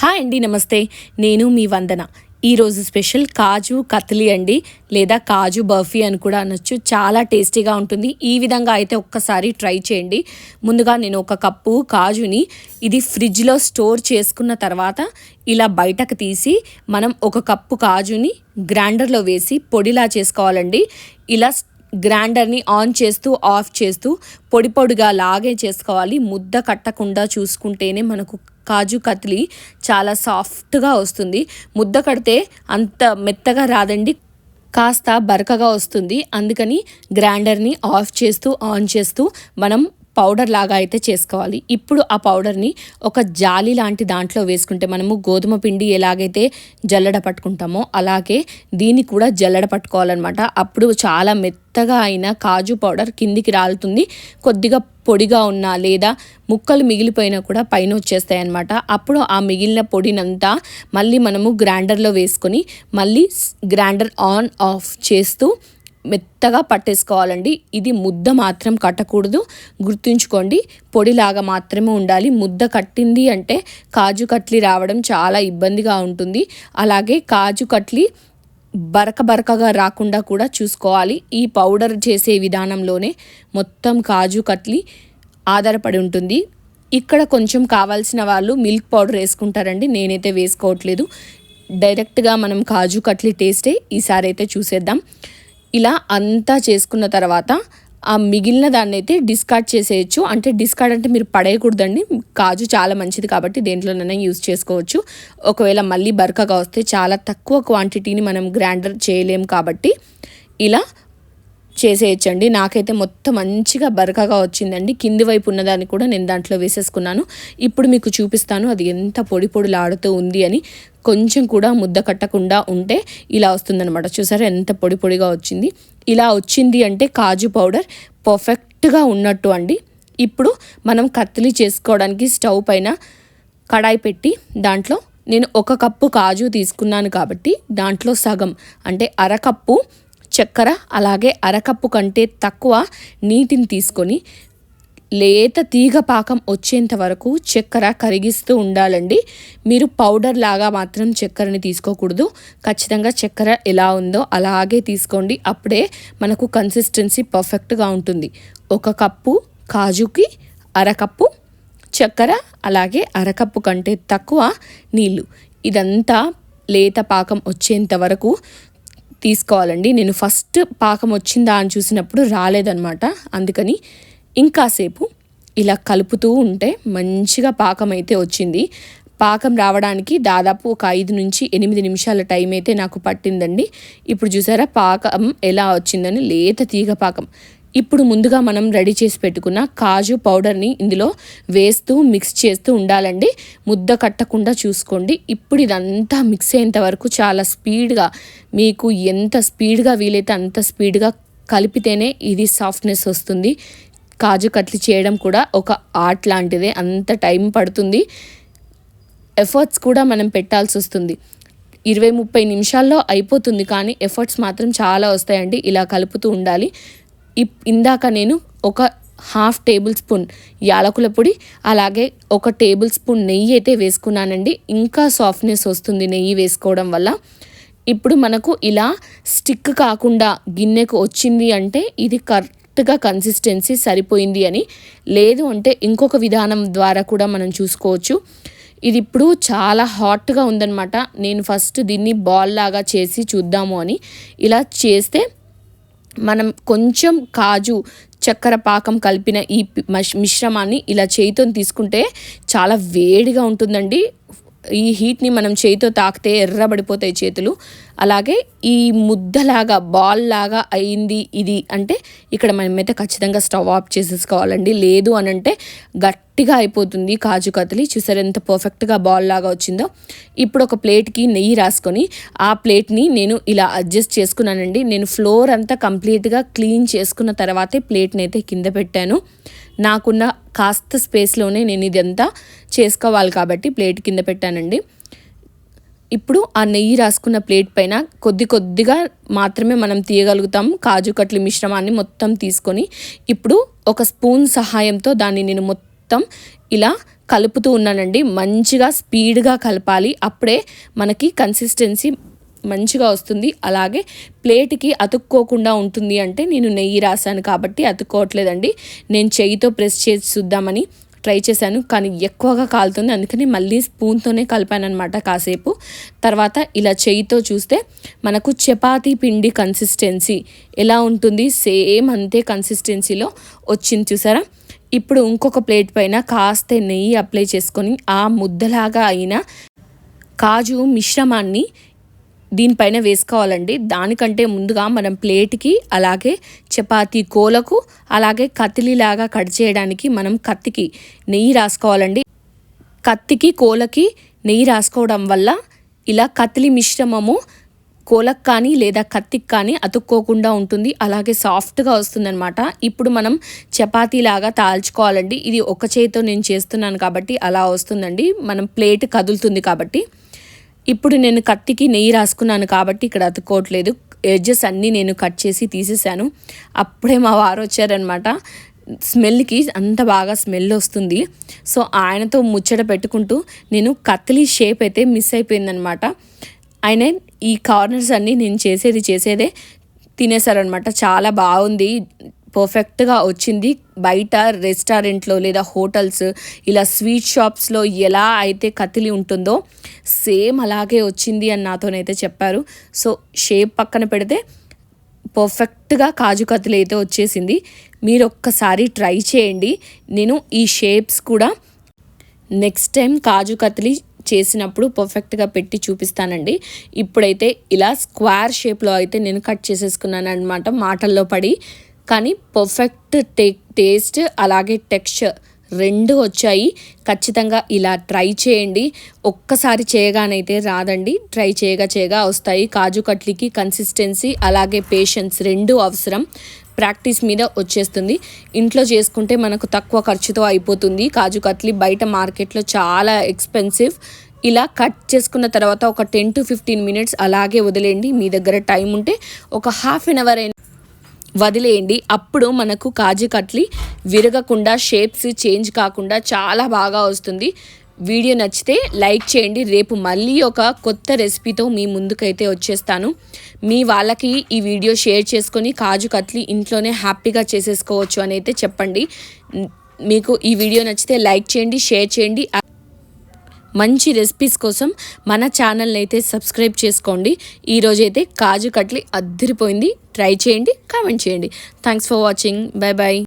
Hi అండి నమస్తే. నేను మీ వందన. ఈరోజు స్పెషల్ కాజు కత్లీ అండి లేదా కాజు బర్ఫీ అని కూడా అనొచ్చు. చాలా టేస్టీగా ఉంటుంది. ఈ విధంగా అయితే ఒక్కసారి ట్రై చేయండి. ముందుగా నేను ఒక కప్పు కాజుని ఇది ఫ్రిడ్జ్లో స్టోర్ చేసుకున్న తర్వాత ఇలా బయటకు తీసి మనం ఒక కప్పు కాజుని గ్రైండర్లో వేసి పొడిలా చేసుకోవాలండి. ఇలా గ్రైండర్ని ఆన్ చేస్తూ ఆఫ్ చేస్తూ పొడి పొడిగా లాగే చేసుకోవాలి. ముద్ద కట్టకుండా చూసుకుంటేనే మనకు కాజు కత్లీ చాలా సాఫ్ట్గా వస్తుంది. ముద్ద కడితే అంత మెత్తగా రాదండి కాస్త బరకగా వస్తుంది. అందుకని గ్రైండర్ని ఆఫ్ చేస్తూ ఆన్ చేస్తూ మనం పౌడర్ లాగా అయితే చేసుకోవాలి. ఇప్పుడు ఆ పౌడర్ని ఒక జాలి లాంటి దాంట్లో వేసుకుంటే మనము గోధుమ పిండి ఎలాగైతే జల్లడ పట్టుకుంటామో అలాగే దీన్ని కూడా జల్లడ పట్టుకోవాలన్నమాట. అప్పుడు చాలా మెత్తగా అయిన కాజు పౌడర్ కిందికి రాలుతుంది. కొద్దిగా పొడిగా ఉన్నా లేదా ముక్కలు మిగిలిపోయినా కూడా పైన వచ్చేస్తాయి అనమాట అప్పుడు ఆ మిగిలిన పొడినంతా మళ్ళీ మనము గ్రైండర్లో వేసుకొని మళ్ళీ గ్రైండర్ ఆన్ ఆఫ్ చేస్తూ మెత్తగా పట్టేసుకోవాలండి. ఇది ముద్ద మాత్రం కట్టకూడదు. గుర్తుంచుకోండి పొడిలాగా మాత్రమే ఉండాలి. ముద్ద కట్టింది అంటే కాజు కట్లీ రావడం చాలా ఇబ్బందిగా ఉంటుంది. అలాగే కాజు కట్లీ బరక బరకగా రాకుండా కూడా చూసుకోవాలి. ఈ పౌడర్ చేసే విధానంలోనే మొత్తం కాజు కట్లీ ఆధారపడి ఉంటుంది. ఇక్కడ కొంచెం కావాల్సిన వాళ్ళు మిల్క్ పౌడర్ వేసుకుంటారండి. నేనైతే వేసుకోవట్లేదు. డైరెక్ట్గా మనం కాజు కట్లీ టేస్టే ఈసారి అయితే చూసేద్దాం. ఇలా అంతా చేసుకున్న తర్వాత ఆ మిగిలిన దాన్ని అయితే డిస్కార్డ్ చేసేయచ్చు. అంటే డిస్కార్డ్ అంటే మీరు పడేయకూడదండి. కాజు చాలా మంచిది కాబట్టి దేంట్లోనైనా యూజ్ చేసుకోవచ్చు. ఒకవేళ మళ్ళీ బరకగా వస్తే చాలా తక్కువ క్వాంటిటీని మనం గ్రైండర్ చేయలేం కాబట్టి ఇలా చేసేయచ్చండి. నాకైతే మొత్తం మంచిగా బరకగా వచ్చిందండి. కింది వైపు ఉన్నదాన్ని కూడా నేను దాంట్లో వేసేసుకున్నాను. ఇప్పుడు మీకు చూపిస్తాను అది ఎంత పొడి పొడిలాడుతూ ఉంది అని. కొంచెం కూడా ముద్ద కట్టకుండా ఉంటే ఇలా వస్తుందనమాట చూసారా ఎంత పొడి పొడిగా వచ్చింది. ఇలా వచ్చింది అంటే కాజు పౌడర్ పర్ఫెక్ట్గా ఉన్నట్టు అండి. ఇప్పుడు మనం కత్తిలి చేసుకోవడానికి స్టవ్ పైన కడాయి పెట్టి దాంట్లో నేను ఒక కప్పు కాజు తీసుకున్నాను కాబట్టి దాంట్లో సగం అంటే అరకప్పు చక్కెర అలాగే అరకప్పు కంటే తక్కువ నీటిని తీసుకొని లేత తీగ పాకం వచ్చేంత వరకు చక్కెర కరిగిస్తూ ఉండాలండి. మీరు పౌడర్ లాగా మాత్రం చక్కెరని తీసుకోకూడదు. ఖచ్చితంగా చక్కెర ఎలా ఉందో అలాగే తీసుకోండి. అప్పుడే మనకు కన్సిస్టెన్సీ పర్ఫెక్ట్గా ఉంటుంది. ఒక కప్పు కాజుకి అరకప్పు చక్కెర అలాగే అరకప్పు కంటే తక్కువ నీళ్ళు. ఇదంతా లేత పాకం వచ్చేంత వరకు తీసుకోవాలండి. నేను ఫస్ట్ పాకం వచ్చిందా అని చూసినప్పుడు రాలేదనమాట అందుకని ఇంకాసేపు ఇలా కలుపుతూ ఉంటే మంచిగా పాకం అయితే వచ్చింది. పాకం రావడానికి దాదాపు ఒక ఐదు నుంచి ఎనిమిది నిమిషాల టైం అయితే నాకు పట్టిందండి. ఇప్పుడు చూసారా పాకం ఎలా వచ్చిందని లేత తీగ పాకం. ఇప్పుడు ముందుగా మనం రెడీ చేసి పెట్టుకున్న కాజు పౌడర్ని ఇందులో వేస్తూ మిక్స్ చేస్తూ ఉండాలండి. ముద్ద కట్టకుండా చూసుకోండి. ఇప్పుడు ఇదంతా మిక్స్ అయ్యేంత వరకు చాలా స్పీడ్గా మీకు ఎంత స్పీడ్గా వీలైతే అంత స్పీడ్గా కలిపితేనే ఇది సాఫ్ట్నెస్ వస్తుంది. కాజు కట్లీ చేయడం కూడా ఒక ఆర్ట్ లాంటిదే అంత టైం పడుతుంది. ఎఫర్ట్స్ కూడా మనం పెట్టాల్సి వస్తుంది. ఇరవై ముప్పై నిమిషాల్లో అయిపోతుంది కానీ ఎఫర్ట్స్ మాత్రం చాలా వస్తాయండి. ఇలా కలుపుతూ ఉండాలి. ఇందాక నేను ఒక హాఫ్ టేబుల్ స్పూన్ యాలకుల పొడి అలాగే ఒక టేబుల్ స్పూన్ నెయ్యి అయితే వేసుకున్నానండి. ఇంకా సాఫ్ట్నెస్ వస్తుంది నెయ్యి వేసుకోవడం వల్ల. ఇప్పుడు మనకు ఇలా స్టిక్ కాకుండా గిన్నెకు వచ్చింది అంటే ఇది కరెక్ట్గా కన్సిస్టెన్సీ సరిపోయింది అని. లేదు అంటే ఇంకొక విధానం ద్వారా కూడా మనం చూసుకోవచ్చు. ఇది ఇప్పుడు చాలా హాట్గా ఉందన్నమాట. నేను ఫస్ట్ దీన్ని బాల్ లాగా చేసి చూద్దాము అని. ఇలా చేస్తే మనం కొంచెం కాజు చక్కెర పాకం కలిపిన ఈ మిశ్రమాన్ని ఇలా చేయితో తీసుకుంటే చాలా వేడిగా ఉంటుందండి. ఈ హీట్ని మనం చేయితో తాకితే ఎర్రబడిపోతాయి చేతులు. అలాగే ఈ ముద్దలాగా బాల్ లాగా అయింది ఇది అంటే ఇక్కడ మనమైతే ఖచ్చితంగా స్టవ్ ఆఫ్ చేసేసుకోవాలండి. లేదు అని అంటే గట్టిగా అయిపోతుంది కాజు కత్తిలి చూసారు ఎంత పర్ఫెక్ట్గా బాల్ లాగా వచ్చిందో? ఇప్పుడు ఒక ప్లేట్కి నెయ్యి రాసుకొని ఆ ప్లేట్ని నేను ఇలా అడ్జస్ట్ చేసుకున్నానండి. నేను ఫ్లోర్ అంతా కంప్లీట్గా క్లీన్ చేసుకున్న తర్వాతే ప్లేట్ని అయితే కింద పెట్టాను. నాకున్న కాస్త స్పేస్లోనే నేను ఇదంతా చేసుకోవాలి కాబట్టి ప్లేట్ కింద పెట్టానండి. ఇప్పుడు ఆ నెయ్యి రాసుకున్న ప్లేట్ పైన కొద్ది కొద్దిగా మాత్రమే మనం తీయగలుగుతాం. కాజు కట్ల మిశ్రమాన్ని మొత్తం తీసుకొని ఇప్పుడు ఒక స్పూన్ సహాయంతో దాన్ని నేను మొత్తం ఇలా కలుపుతూ ఉన్నానండి. మంచిగా స్పీడ్గా కలపాలి. అప్పుడే మనకి కన్సిస్టెన్సీ మంచిగా వస్తుంది. అలాగే ప్లేట్కి అతుక్కోకుండా ఉంటుంది అంటే నేను నెయ్యి రాశాను కాబట్టి అతుక్కోవట్లేదండి. నేను చెయ్యితో ప్రెస్ చేసి చూద్దామని ట్రై చేశాను కానీ ఎక్కువగా కాలుతుంది. అందుకని మళ్ళీ స్పూన్తోనే కలిపాను అనమాట కాసేపు. తర్వాత ఇలా చేయితో చూస్తే మనకు చపాతీ పిండి కన్సిస్టెన్సీ ఎలా ఉంటుంది? సేమ్ అంతే కన్సిస్టెన్సీలో వచ్చింది చూసారా? ఇప్పుడు ఇంకొక ప్లేట్ పైన కాస్త నెయ్యి అప్లై చేసుకొని ఆ ముద్దలాగా అయిన కాజు మిశ్రమాన్ని దీనిపైన వేసుకోవాలండి. దానికంటే ముందుగా మనం ప్లేట్కి అలాగే చపాతీ కోలకు అలాగే కత్తిలిలాగా కట్ చేయడానికి మనం కత్తికి నెయ్యి రాసుకోవాలండి. కత్తికి కోలకి నెయ్యి రాసుకోవడం వల్ల ఇలా కత్తిలి మిశ్రమము కోలకు కానీ లేదా కత్తికి కానీ అతుక్కోకుండా ఉంటుంది. అలాగే సాఫ్ట్గా వస్తుందన్నమాట. ఇప్పుడు మనం చపాతీలాగా తాల్చుకోవాలండి. ఇది ఒక చేతితో నేను చేస్తున్నాను కాబట్టి అలా వస్తుందండి. మనం ప్లేట్ కదులుతుంది కాబట్టి. ఇప్పుడు నేను కత్తికి నెయ్యి రాసుకున్నాను కాబట్టి ఇక్కడ అతుక్కోవట్లేదు. ఎడ్జెస్ అన్నీ నేను కట్ చేసి తీసేసాను అప్పుడే మా వారు వచ్చారనమాట స్మెల్కి అంత బాగా స్మెల్ వస్తుంది. సో ఆయనతో ముచ్చట పెట్టుకుంటూ నేను కత్తిలి షేప్ అయితే మిస్ అయిపోయిందనమాట ఆయన ఈ కార్నర్స్ అన్నీ నేను చేసేది చేసేదే తినేసారనమాట చాలా బాగుంది. పర్ఫెక్ట్గా వచ్చింది. బయట రెస్టారెంట్లో లేదా హోటల్స్ ఇలా స్వీట్ షాప్స్లో ఎలా అయితే కతిలి ఉంటుందో సేమ్ అలాగే వచ్చింది అని నాతోనైతే చెప్పారు. సో షేప్ పక్కన పెడితే పర్ఫెక్ట్గా కాజు కత్తిలి అయితే వచ్చేసింది. మీరు ఒక్కసారి ట్రై చేయండి. నేను ఈ షేప్స్ కూడా నెక్స్ట్ టైం కాజు కత్తిలి చేసినప్పుడు పర్ఫెక్ట్గా పెట్టి చూపిస్తానండి. ఇప్పుడైతే ఇలా స్క్వేర్ షేప్లో అయితే నేను కట్ చేసేసుకున్నాను అనమాట మాటల్లో పడి కానీ పర్ఫెక్ట్ టే టేస్ట్ అలాగే టెక్స్చర్ రెండు వచ్చాయి. ఖచ్చితంగా ఇలా ట్రై చేయండి. ఒక్కసారి చేయగానైతే రాదండి. ట్రై చేయగా చేయగా వస్తాయి. కాజు కట్లీకి కన్సిస్టెన్సీ అలాగే పేషెన్స్ రెండు అవసరం. ప్రాక్టీస్ మీద వచ్చేస్తుంది. ఇంట్లో చేసుకుంటే మనకు తక్కువ ఖర్చుతో అయిపోతుంది. కాజు కట్లీ బయట మార్కెట్లో చాలా ఎక్స్పెన్సివ్ ఇలా కట్ చేసుకున్న తర్వాత ఒక టెన్ టు ఫిఫ్టీన్ మినిట్స్ అలాగే వదిలేయండి. మీ దగ్గర టైం ఉంటే ఒక హాఫ్ అన్ అవర్ అయినా వదిలేయండి. అప్పుడు మనకు కాజు కట్లీ విరగకుండా షేప్స్ చేంజ్ కాకుండా చాలా బాగా వస్తుంది. వీడియో నచ్చితే లైక్ చేయండి. రేపు మళ్ళీ ఒక కొత్త రెసిపీతో మీ ముందుకైతే వచ్చేస్తాను. మీ వాళ్ళకి ఈ వీడియో షేర్ చేసుకొని కాజు కత్లీ ఇంట్లోనే హ్యాపీగా చేసేసుకోవచ్చు అని అయితే చెప్పండి. మీకు ఈ వీడియో నచ్చితే లైక్ చేయండి షేర్ చేయండి. మంచి రెసిపీస్ కోసం మన ఛానల్ని అయితే సబ్స్క్రైబ్ చేసుకోండి. ఈరోజైతే కాజు కట్లీ అద్దరిపోయింది. ట్రై చేయండి కామెంట్ చేయండి. Thanks for watching bye bye